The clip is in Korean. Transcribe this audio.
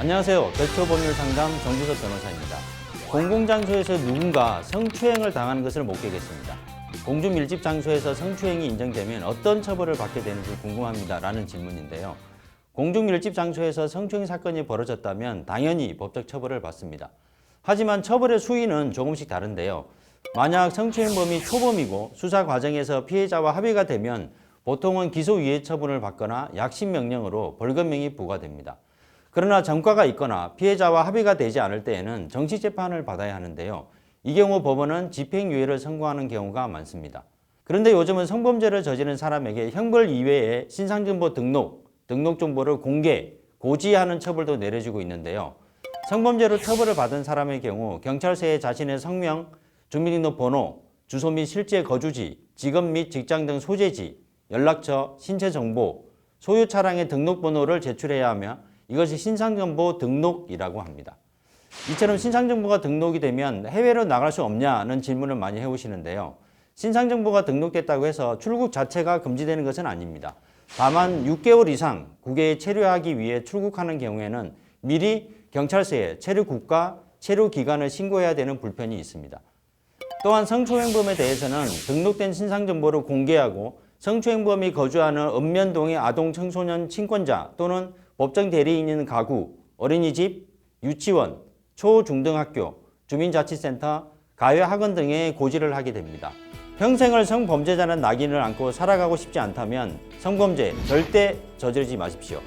안녕하세요. 대초법률 상담 정주섭 변호사입니다. 공공장소에서 누군가 성추행을 당하는 것을 목격했습니다. 공중 밀집 장소에서 성추행이 인정되면 어떤 처벌을 받게 되는지 궁금합니다. 라는 질문인데요. 공중 밀집 장소에서 성추행 사건이 벌어졌다면 당연히 법적 처벌을 받습니다. 하지만 처벌의 수위는 조금씩 다른데요. 만약 성추행범이 초범이고 수사 과정에서 피해자와 합의가 되면 보통은 기소유예 처분을 받거나 약식 명령으로 벌금형이 부과됩니다. 그러나 전과가 있거나 피해자와 합의가 되지 않을 때에는 정식 재판을 받아야 하는데요. 이 경우 법원은 집행유예를 선고하는 경우가 많습니다. 그런데 요즘은 성범죄를 저지른 사람에게 형벌 이외에 신상정보 등록, 등록 정보를 공개, 고지하는 처벌도 내려지고 있는데요. 성범죄로 처벌을 받은 사람의 경우 경찰서에 자신의 성명, 주민등록번호, 주소 및 실제 거주지, 직업 및 직장 등 소재지, 연락처, 신체 정보, 소유 차량의 등록번호를 제출해야 하며 이것이 신상정보 등록이라고 합니다. 이처럼 신상정보가 등록이 되면 해외로 나갈 수 없냐는 질문을 많이 해오시는데요. 신상정보가 등록됐다고 해서 출국 자체가 금지되는 것은 아닙니다. 다만 6개월 이상 국외에 체류하기 위해 출국하는 경우에는 미리 경찰서에 체류 국가, 체류 기간을 신고해야 되는 불편이 있습니다. 또한 성추행범에 대해서는 등록된 신상정보를 공개하고 성추행범이 거주하는 읍면동의 아동 청소년 친권자 또는 법정 대리인인 가구, 어린이집, 유치원, 초중등학교, 주민자치센터, 가해학원 등에 고지를 하게 됩니다. 평생을 성범죄자는 낙인을 안고 살아가고 싶지 않다면 성범죄 절대 저지르지 마십시오.